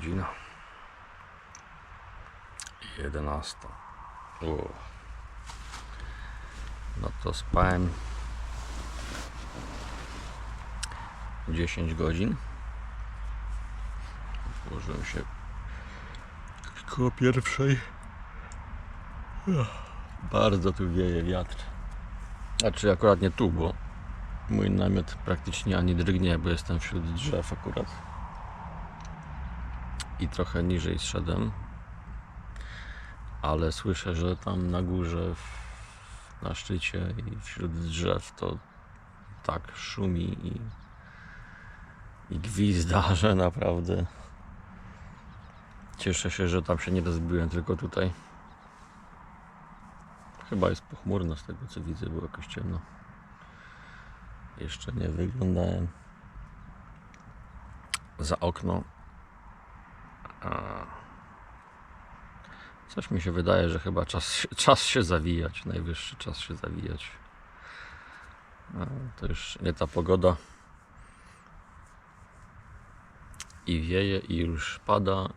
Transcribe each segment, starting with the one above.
godzina? 11. O. No to spałem 10 godzin. Położyłem się koło pierwszej. Bardzo tu wieje wiatr. Znaczy akurat nie tu, bo mój namiot praktycznie ani drgnie, bo jestem wśród drzew akurat. I trochę niżej zszedłem. Ale słyszę, że tam na górze, na szczycie i wśród drzew to tak szumi i, i gwizda, że naprawdę cieszę się, że tam się nie rozbiłem, tylko tutaj. Chyba jest pochmurno z tego co widzę, było jakoś ciemno. Jeszcze nie wyglądałem za okno. Coś mi się wydaje, że chyba czas, czas się zawijać. Najwyższy czas się zawijać. To już nie ta pogoda. I wieje, i już pada,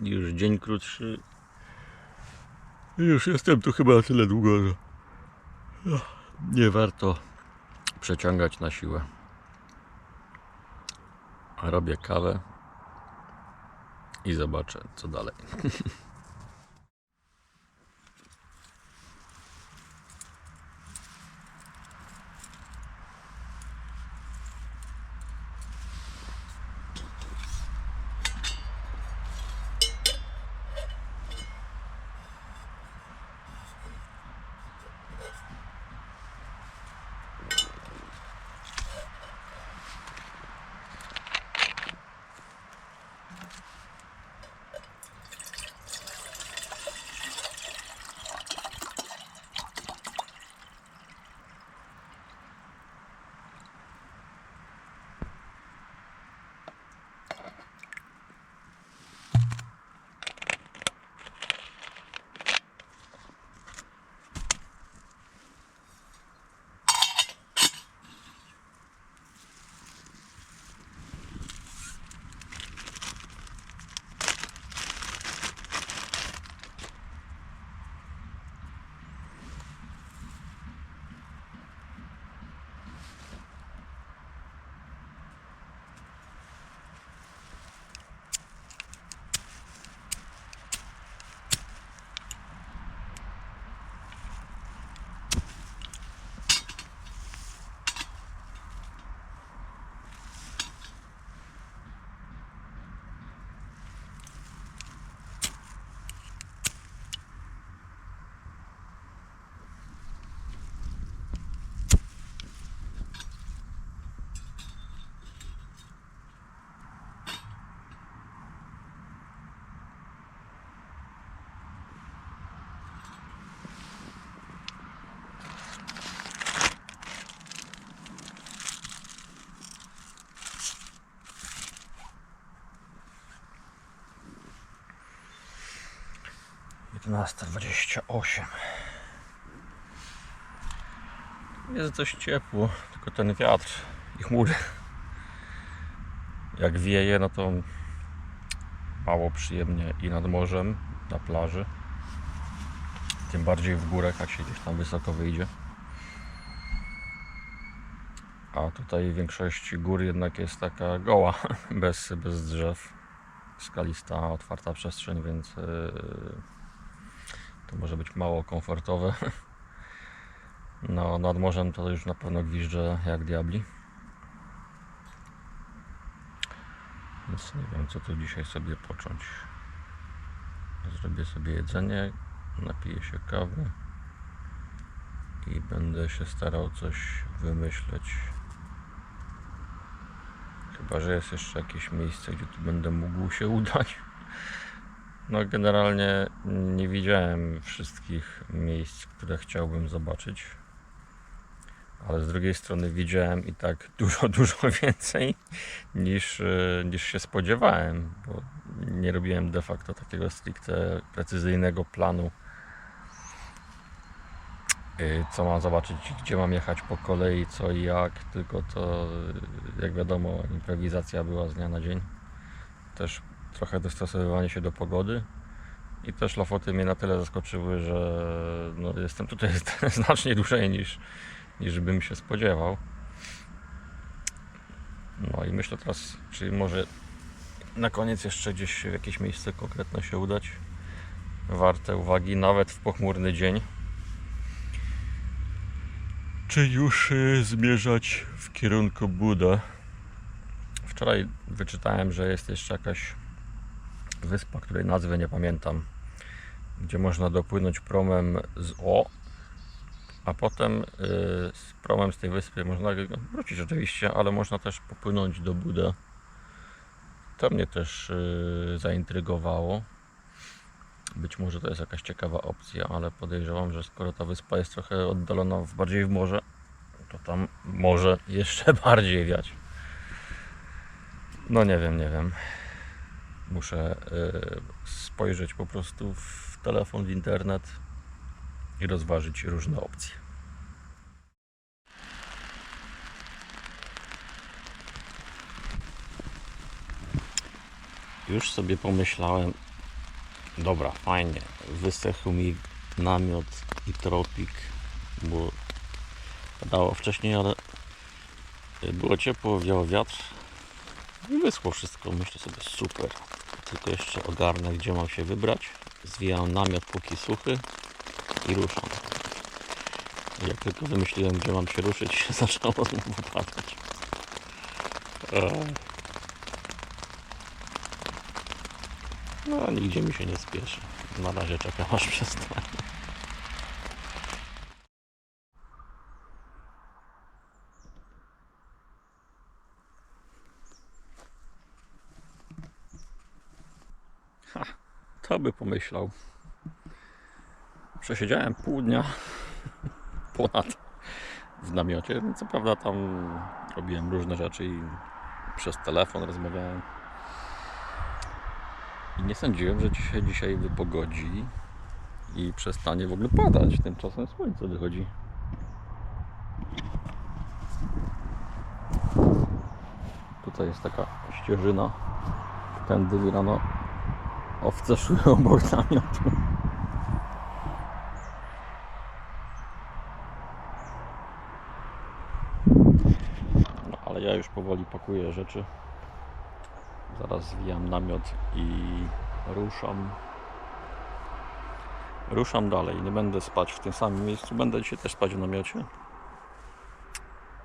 i już dzień krótszy. I już jestem tu chyba na tyle długo, że ach, nie warto przeciągać na siłę. Robię kawę i zobaczę, co dalej. Jedenasta dwadzieścia osiem. Jest dość ciepło, tylko ten wiatr i chmury. Jak wieje, no to mało przyjemnie i nad morzem, na plaży. Tym bardziej w górach, jak się gdzieś tam wysoko wyjdzie. A tutaj w większości gór jednak jest taka goła, bez, bez drzew. Skalista, otwarta przestrzeń, więc yy, to może być mało komfortowe. No, nad morzem to już na pewno gwizdże jak diabli. Więc nie wiem, co tu dzisiaj sobie począć. Zrobię sobie jedzenie, napiję się kawy i będę się starał coś wymyśleć. Chyba, że jest jeszcze jakieś miejsce, gdzie tu będę mógł się udać. No, generalnie nie widziałem wszystkich miejsc, które chciałbym zobaczyć. Ale z drugiej strony widziałem i tak dużo, dużo więcej niż, e, niż się spodziewałem, bo nie robiłem de facto takiego stricte precyzyjnego planu y, co mam zobaczyć, gdzie mam jechać po kolei, co i jak, tylko to jak wiadomo improwizacja była z dnia na dzień. Też trochę dostosowywanie się do pogody i też Lofoty mnie na tyle zaskoczyły, że no, jestem tutaj znacznie dłużej niż, niż bym się spodziewał. No i myślę teraz, czy może na koniec jeszcze gdzieś w jakieś miejsce konkretne się udać. Warte uwagi, nawet w pochmurny dzień. Czy już y, zmierzać w kierunku Buda? Wczoraj wyczytałem, że jest jeszcze jakaś wyspa, której nazwy nie pamiętam, gdzie można dopłynąć promem z O, a potem y, z promem z tej wyspy można wrócić oczywiście, ale można też popłynąć do Buda. To mnie też y, zaintrygowało. Być może to jest jakaś ciekawa opcja, ale podejrzewam, że skoro ta wyspa jest trochę oddalona w, bardziej w morze, to tam może jeszcze bardziej wiać. No nie wiem, nie wiem. Muszę y, spojrzeć po prostu w telefon, w internet i rozważyć różne opcje. Już sobie pomyślałem, dobra, fajnie, wysechł mi namiot i tropik, bo padało wcześniej, ale było ciepło, wiał wiatr i wyschło wszystko. Myślę sobie, super. Tylko jeszcze ogarnę, gdzie mam się wybrać. Zwijam namiot póki suchy i ruszam. Jak tylko wymyśliłem, gdzie mam się ruszyć, zaczęło znowu padać. No, nigdzie mi się nie spieszy. Na razie czekam aż przestanie. To by pomyślał. Przesiedziałem pół dnia ponad w namiocie. Co prawda tam robiłem różne rzeczy i przez telefon rozmawiałem. I nie sądziłem, że dzisiaj, dzisiaj wypogodzi i przestanie w ogóle padać. Tymczasem słońce wychodzi. Tutaj jest taka ścieżyna. Tędy rano owce szły obok namiotu. No, ale ja już powoli pakuję rzeczy. Zaraz zwijam namiot i ruszam. Ruszam dalej. Nie będę spać w tym samym miejscu. Będę dzisiaj też spać w namiocie.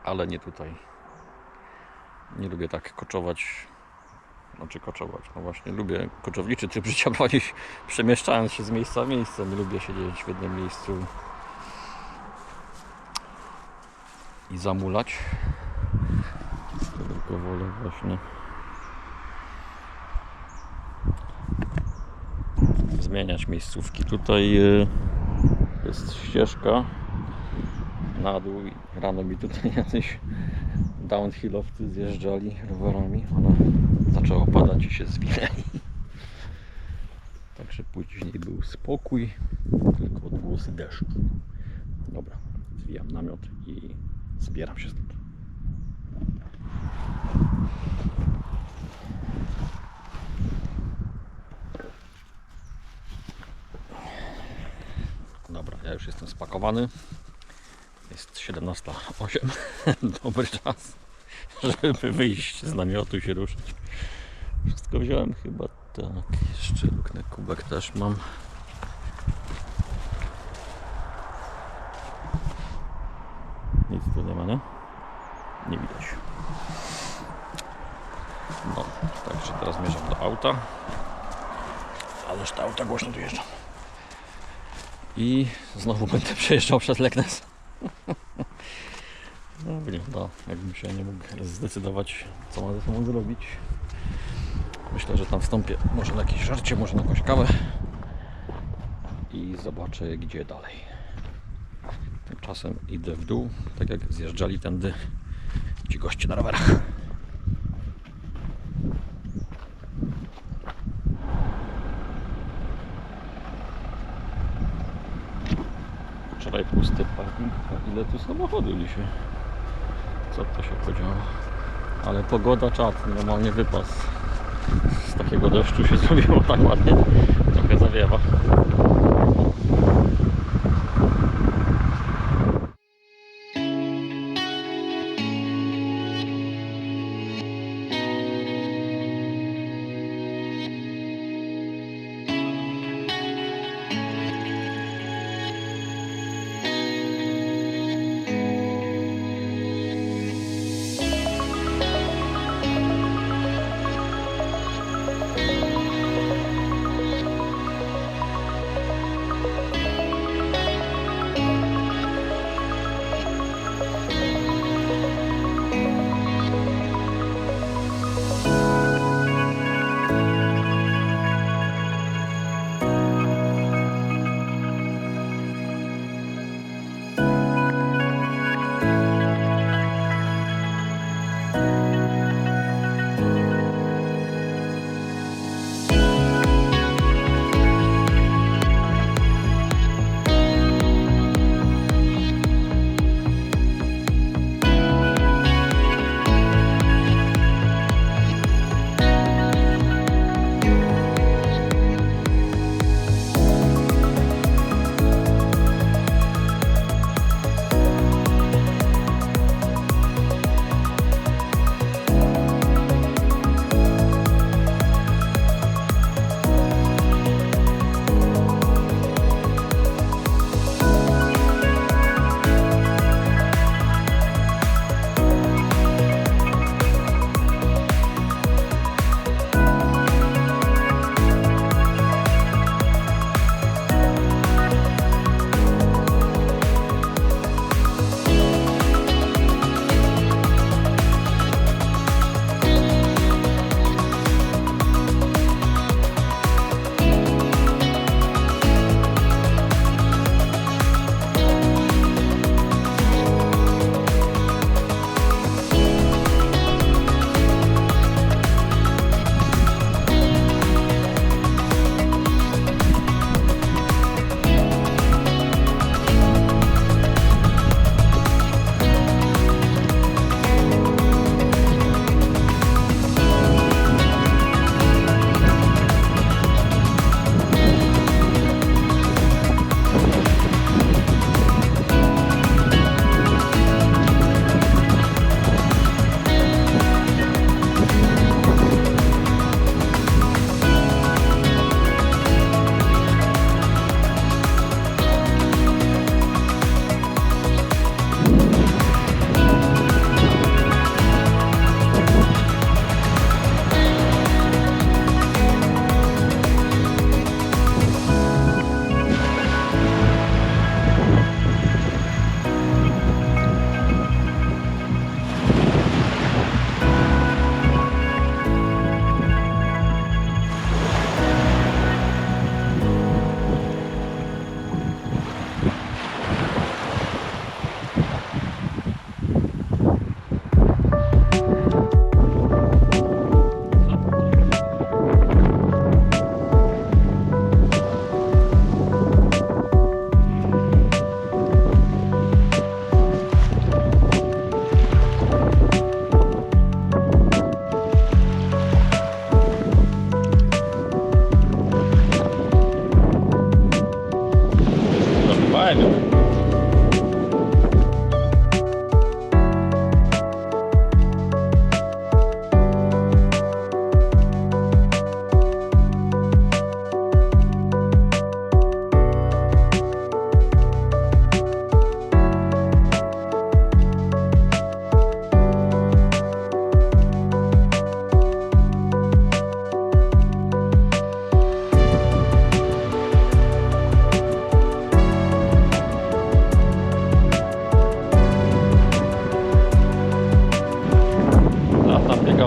Ale nie tutaj. Nie lubię tak koczować. Znaczy koczować. No właśnie, lubię koczowniczy tryb życia prowadzić, przemieszczając się z miejsca w miejsce. Nie lubię siedzieć w jednym miejscu i zamulać. Tylko wolę właśnie zmieniać miejscówki. Tutaj y, jest ścieżka na dół rano mi tutaj jacyś downhillowcy zjeżdżali rowerami, ale zaczęło padać i się zwinęli. Także później był spokój, tylko odgłosy deszczu. Dobra, zwijam namiot i zbieram się stąd. Dobra, ja już jestem spakowany. Jest 17.08. Dobry czas, żeby wyjść z namiotu i się ruszyć. Wszystko wziąłem chyba tak. Jeszcze luknę kubek też mam. Nic tu nie ma, nie? Nie widać. No, także teraz zmierzam do auta. Ależ te auta głośno tu jeżdżą. I znowu będę przejeżdżał przez Leknes. No wygląda, jakbym się nie mógł zdecydować, co ma ze sobą zrobić. Myślę, że tam wstąpię może na jakieś żarcie, może na jakąś kawę i zobaczę, gdzie dalej. Tymczasem idę w dół, tak jak zjeżdżali tędy ci goście na rowerach. Wczoraj pusty parking, a ile tu samochodów dzisiaj? Co to się podziało? Ale pogoda czat, normalnie wypas. Z takiego deszczu się zrobiło tak ładnie. Trochę zawiewa.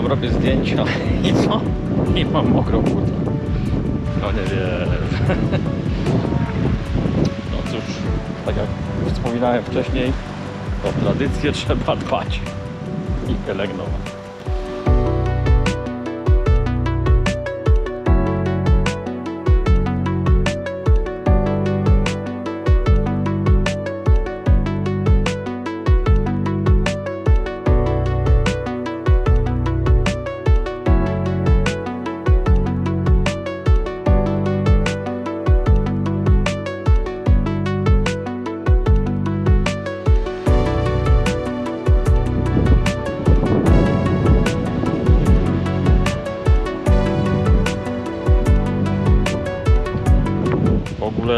Tam robię zdjęcia i co? I mam mokrą. No nie wiem. No cóż, tak jak wspominałem wcześniej, o tradycję trzeba dbać i pielęgnować.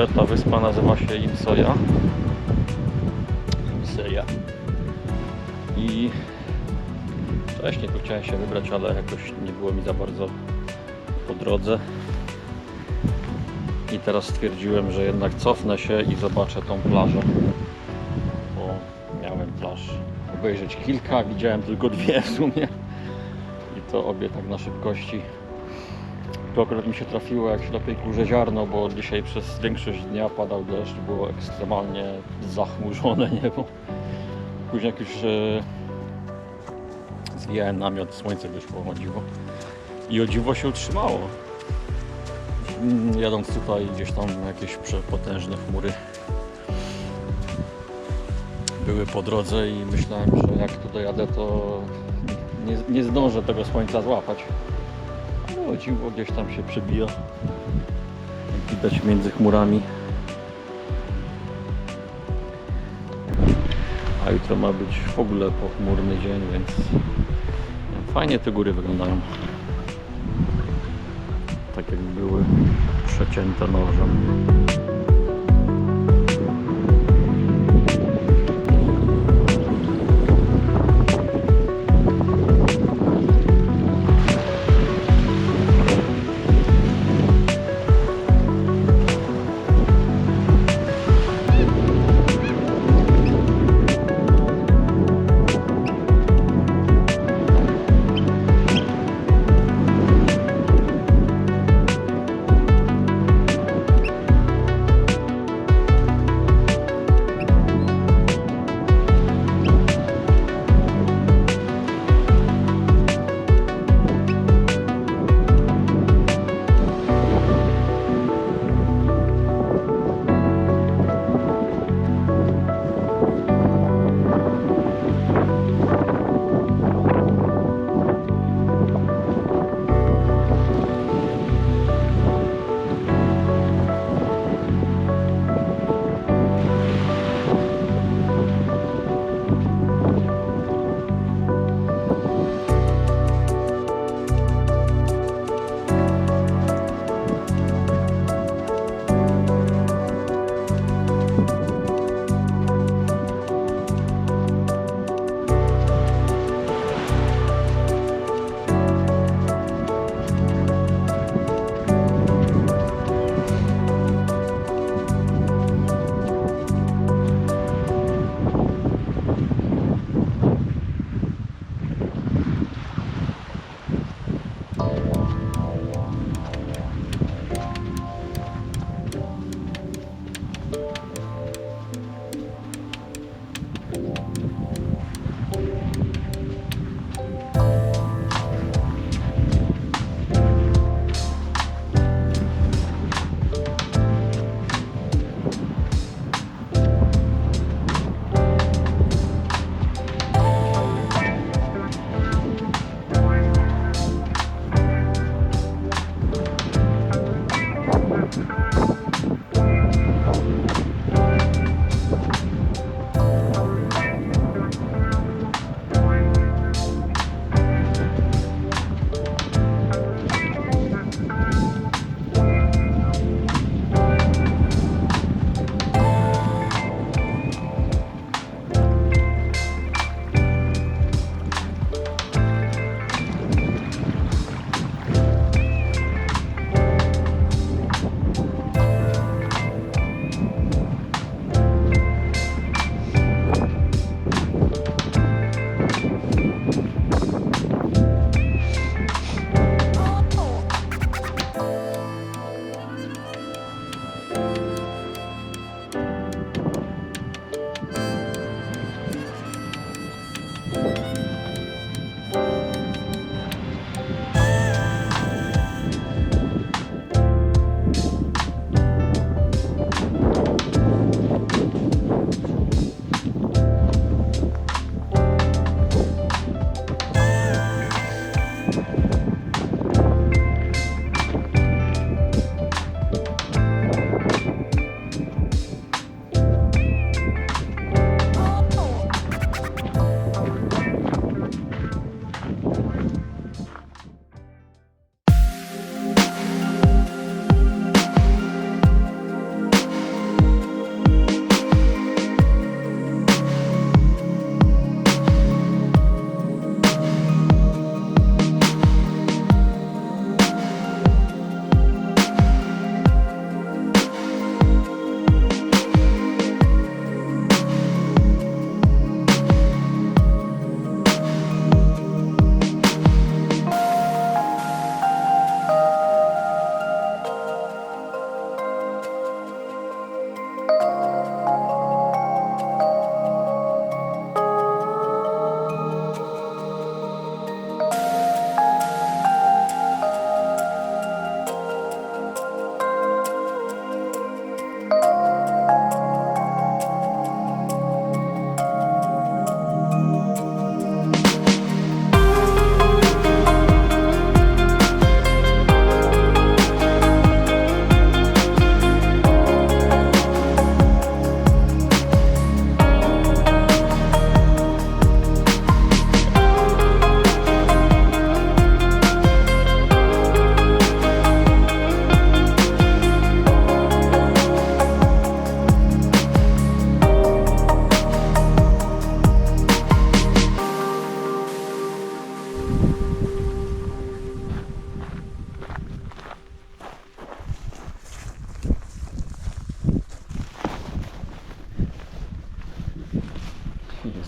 Ta wyspa nazywa się Imsoja. Imseja. I wcześniej tu chciałem się wybrać, ale jakoś nie było mi za bardzo po drodze. I teraz stwierdziłem, że jednak cofnę się i zobaczę tą plażę. Bo miałem plaż obejrzeć kilka, widziałem tylko dwie w sumie. I to obie tak na szybkości. Tu akurat mi się trafiło jak ślepej kurze ziarno, bo dzisiaj przez większość dnia padał deszcz, było ekstremalnie zachmurzone niebo. Później jak już e, zwijałem namiot, słońce wyszło o dziwo. I o dziwo się utrzymało. Jadąc tutaj gdzieś tam jakieś przepotężne chmury były po drodze i myślałem, że jak tu dojadę to nie, nie zdążę tego słońca złapać. Ale o dziwo gdzieś tam się przebija. Jak widać między chmurami. A jutro ma być w ogóle pochmurny dzień, więc fajnie te góry wyglądają. Tak jakby były przecięte nożem.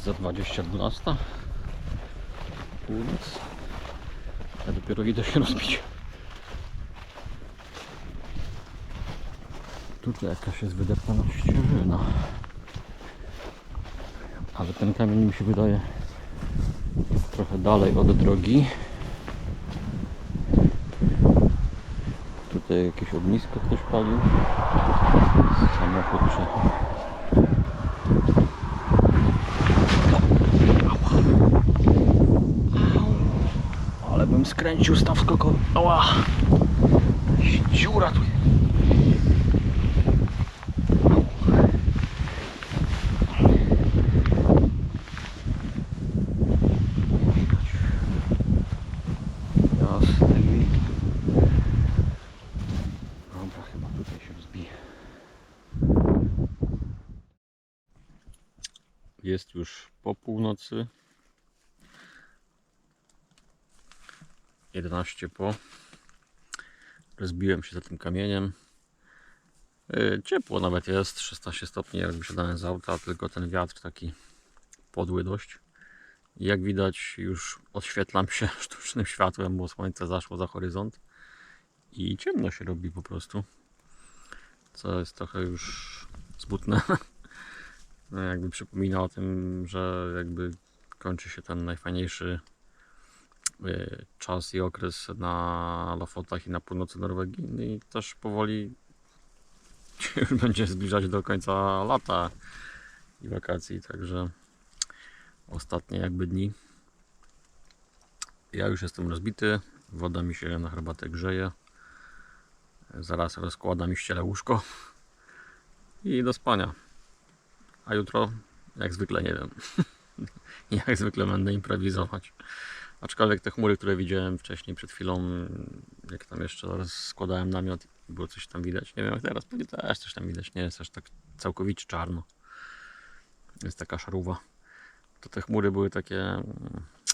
Jest za 20.12. Północ. Ja dopiero idę się rozbić. Tutaj jakaś jest wydeptana ścieżyna. Ale ten kamień mi się wydaje trochę dalej od drogi. Tutaj jakieś ognisko ktoś palił. Samochód przejechał. Ale bym skręcił staw skokowy. Ała! Dziura tu jest. Jest już po północy. 11 po. Rozbiłem się za tym kamieniem. Yy, Ciepło nawet jest, 16 stopni jak wysiadałem z auta, tylko ten wiatr taki podły dość. Jak widać już odświetlam się sztucznym światłem, bo słońce zaszło za horyzont i ciemno się robi po prostu. Co jest trochę już smutne. No, jakby przypomina o tym, że jakby kończy się ten najfajniejszy y, czas i okres na Lofotach i na północy Norwegii No i też powoli będzie zbliżać do końca lata i wakacji, także ostatnie jakby dni. Ja już jestem rozbity, woda mi się na herbatę grzeje. Zaraz rozkładam i ścielę łóżko i do spania. A jutro, jak zwykle, nie wiem. jak zwykle będę improwizować. Aczkolwiek te chmury, które widziałem wcześniej, przed chwilą, jak tam jeszcze składałem namiot i było coś tam widać. Nie wiem, jak teraz pewnie też coś tam widać. Nie jest aż tak całkowicie czarno. Jest taka szaruwa. To te chmury były takie mm,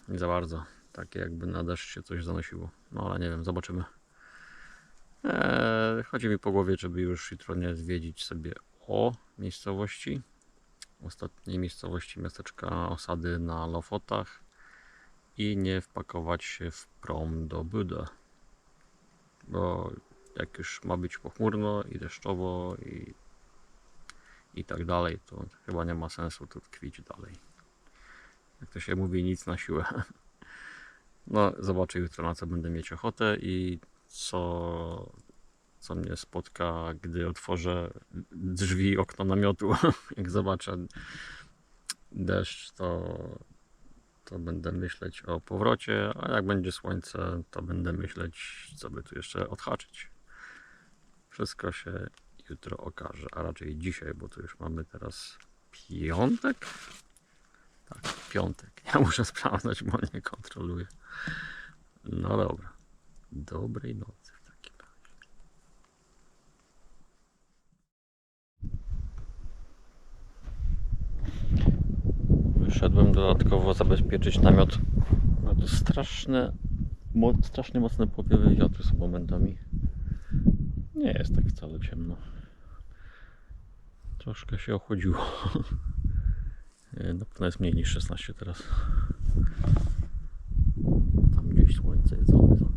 nie za bardzo. Takie jakby na deszcz się coś zanosiło. No ale nie wiem, zobaczymy. Eee, chodzi mi po głowie, żeby już jutro nie zwiedzić sobie o miejscowości. Ostatniej miejscowości miasteczka osady na Lofotach i nie wpakować się w prom do Budę. Bo jak już ma być pochmurno i deszczowo i, i tak dalej, to chyba nie ma sensu tu tkwić dalej. Jak to się mówi, nic na siłę. No, zobaczę jutro na co będę mieć ochotę i co, co mnie spotka, gdy otworzę drzwi, okno namiotu. Jak zobaczę deszcz, to, to będę myśleć o powrocie, a jak będzie słońce, to będę myśleć, co by tu jeszcze odhaczyć. Wszystko się jutro okaże, a raczej dzisiaj, bo tu już mamy teraz piątek. Tak, piątek. Ja muszę sprawdzać, bo nie kontroluję. No dobra. Dobrej nocy wyszedłem dodatkowo zabezpieczyć namiot. No to straszne, mo strasznie mocne powiewy wiatru są momentami. Nie jest tak wcale ciemno. Troszkę się ochodziło. Na pewno jest mniej niż 16 teraz. Tam gdzieś słońce jest, on.